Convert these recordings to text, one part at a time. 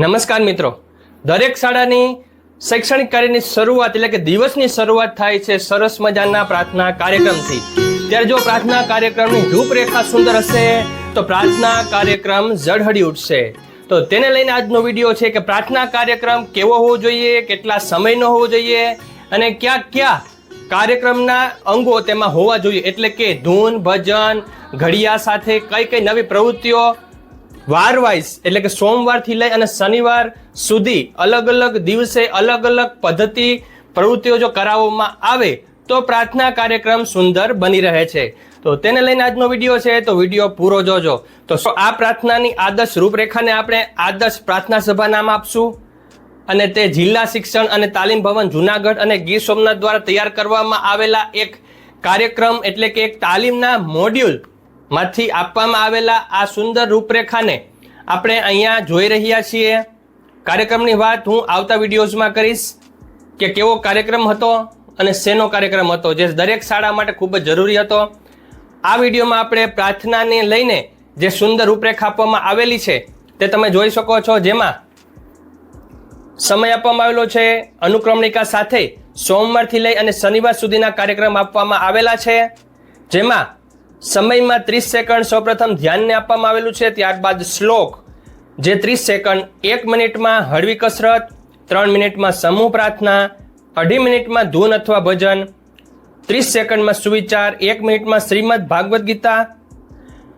નમસ્કાર મિત્રો. દરેક શાળાની શૈક્ષણિક કાર્યની શરૂઆત એટલે કે દિવસની શરૂઆત થાય છે સરસ મજાના પ્રાર્થના કાર્યક્રમથી. ત્યારે જો પ્રાર્થના કાર્યક્રમની રૂપરેખા સુંદર હશે, તો પ્રાર્થના કાર્યક્રમ ઝળહળી ઉઠશે. તો તેને લઈને આજનો વીડિયો છે કે પ્રાર્થના કાર્યક્રમ કેવો હોવો જોઈએ, કેટલા સમયનો હોવો જોઈએ, અને ક્યાં ક્યાં કાર્યક્રમના અંગો તેમાં હોવા જોઈએ. એટલે કે ધૂન, ભજન, ઘડિયા સાથે કઈ કઈ નવી પ્રવૃત્તિઓ વાર વાઇઝ એટલે કે સોમવારથી લઈ અને શનિવાર સુધી અલગ અલગ દિવસે અલગ અલગ પદ્ધતિ પ્રવૃત્તિઓ જો કરાવવામાં આવે, તો પ્રાર્થના કાર્યક્રમ સુંદર બની રહે છે. તો તેને લઈને આજનો વીડિયો છે, તો વીડિયો પૂરો જોજો. તો આ પ્રાર્થનાની આદર્શ રૂપરેખાને આપણે આદર્શ પ્રાર્થના સભા નામ આપશું અને તે જિલ્લા શિક્ષણ અને તાલીમ ભવન જુનાગઢ અને ગીર સોમનાથ દ્વારા તૈયાર કરવામાં આવેલા એક કાર્યક્રમ, એટલે કે એક તાલીમના મોડ્યુલ માંથી આપવામાં આવેલા આ સુંદર રૂપરેખાને આપણે અહીંયા જોઈ રહ્યા છીએ. કાર્યક્રમની વાત હું આવતા વિડીયોઝમાં કરીશ કે કેવો કાર્યક્રમ હતો અને શેનો કાર્યક્રમ હતો, જે દરેક શાળા માટે ખૂબ જ જરૂરી હતો. આ વિડીયોમાં આપણે પ્રાર્થનાને લઈને જે સુંદર રૂપરેખા આપવામાં આવેલી છે, તે તમે જોઈ શકો છો. જેમાં સમય આપવામાં આવેલો છે, અનુક્રમણિકા સાથે સોમવારથી લઈ અને શનિવાર સુધીના કાર્યક્રમ આપવામાં આવેલા છે. જેમાં સમયમાં ત્રીસ સેકન્ડ સૌપ્રથમ ધ્યાનને આપવામાં આવેલું છે. ત્યારબાદ શ્લોક, જે ત્રીસ સેકન્ડ, એક મિનિટમાં હળવી કસરત, ત્રણ મિનિટમાં સમૂહ પ્રાર્થના, અઢી મિનિટમાં ધૂન અથવા ભજન, ત્રીસ સેકન્ડમાં સુવિચાર, એક મિનિટમાં શ્રીમદ ભાગવદ્ ગીતા,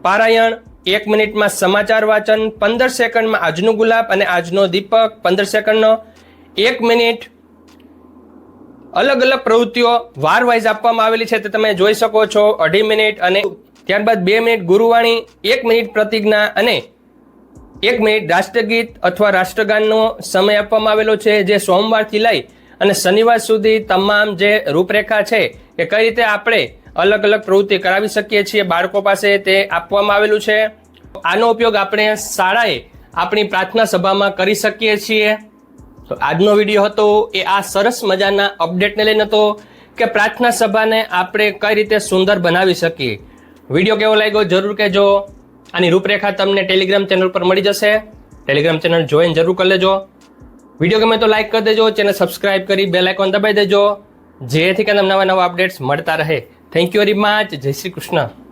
પારાયણ, એક મિનિટમાં સમાચાર વાંચન, પંદર સેકન્ડમાં આજનું ગુલાબ અને આજનો દીપક, પંદર સેકન્ડનો, એક મિનિટ અલગ અલગ પ્રવૃત્તિઓ વાર વાઇઝ આપવામાં આવેલી છે તે તમે જોઈ શકો છો. અઢી મિનિટ અને ત્યારબાદ બે મિનિટ ગુરુવાણી, એક મિનિટ પ્રતિજ્ઞા અને એક મિનિટ રાષ્ટ્રગીત અથવા રાષ્ટ્રગાનનો સમય આપવામાં આવેલો છે જે સોમવારથી લઈ અને શનિવાર સુધી તમામ જે રૂપરેખા છે કે કઈ રીતે આપણે અલગ અલગ પ્રવૃત્તિ કરાવી શકીએ છીએ બાળકો પાસે તે આપવામાં આવેલું છે. આનો ઉપયોગ આપણે શાળાએ આપણી પ્રાર્થના સભામાં કરી શકીએ છીએ. તો આજનો વીડિયો હતો એ આ સરસ મજાના અપડેટને લઈને હતો કે પ્રાર્થના સભાને આપણે કઈ રીતે સુંદર બનાવી શકીએ. વીડિયો કેવો લાગ્યો જરૂર કહેજો. આની રૂપરેખા તમને ટેલિગ્રામ ચેનલ પર મળી જશે. ટેલિગ્રામ ચેનલ જોઈન જરૂર કરી લેજો. વીડિયો ગમે તો લાઈક કરી દેજો, ચેનલ સબસ્ક્રાઇબ કરી બેલ આઇકોન દબાઈ દેજો. જેથી કે તમને નવા નવા અપડેટ્સ મળતા રહે. થેન્ક યુ વેરી મચ જય શ્રી કૃષ્ણ.